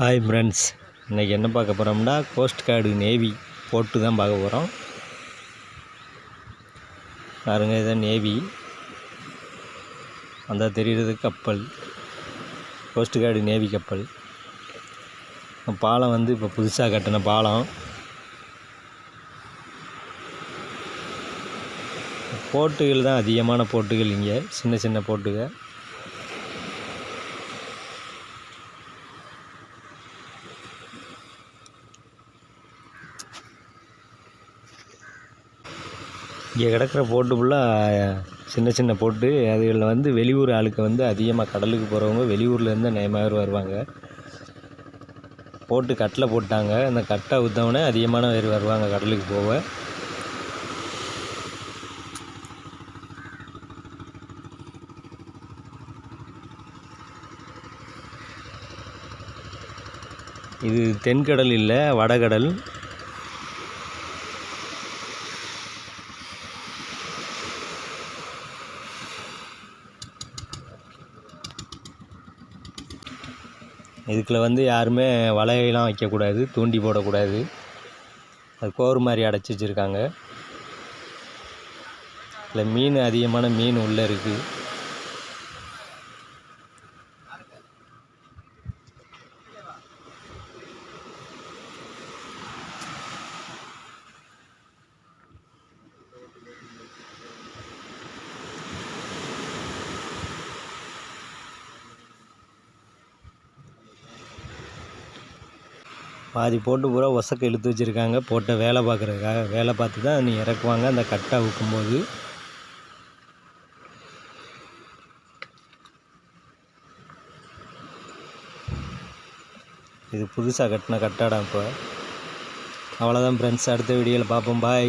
Hi friends இன்றைக்கி என்ன பார்க்க போகிறோம்னா கோஸ்ட் கார்டு நேவி போட்டு தான் பார்க்க போகிறோம் பாருங்க இதான் நேவி அந்த தெரிகிறது கப்பல். கோஸ்ட் கார்டு நேவி கப்பல். பாலம் வந்து இப்போ புதுசாக கட்டின பாலம். போட்டுகள் தான் அதிகமான போட்டுகள் இங்கே. சின்ன சின்ன போட்டுகள். இங்கே கிடக்கிற போட்டு ஃபுல்லாக சின்ன சின்ன போட்டு அதுகளில் வந்து வெளியூர் ஆளுக்கு வந்து அதிகமாக கடலுக்கு போகிறவங்க வெளியூர்லேருந்து நேமாக வருவாங்க. போட்டு கட்டில் போட்டாங்க. அந்த கட்டை ஊற்றவுடனே அதிகமான பேர் வருவாங்க கடலுக்கு போக. இது தென்கடல் இல்லை வடகடல். இதுக்குள்ள வந்து யாருமே வலையெல்லாம் வைக்கக்கூடாது தூண்டி போடக்கூடாது. அது கோர் மாதிரி அடைச்சி வச்சுருக்காங்க. இதில் மீன் அதிகமான மீன் உள்ளே இருக்குது பாதி போட்டு பூரா ஒசக்க இழுத்து வச்சுருக்காங்க. போட்ட வேலை பார்க்குறதுக்காக வேலை பார்த்து தான் நீ இறக்குவாங்க. அந்த கட்டை ஊக்கும்போது இது புதுசாக கட்டின கட்டடம் இப்போ. அவ்வளோதான் ஃப்ரெண்ட்ஸ் அடுத்த வீடியோவில் பார்ப்போம். பாய்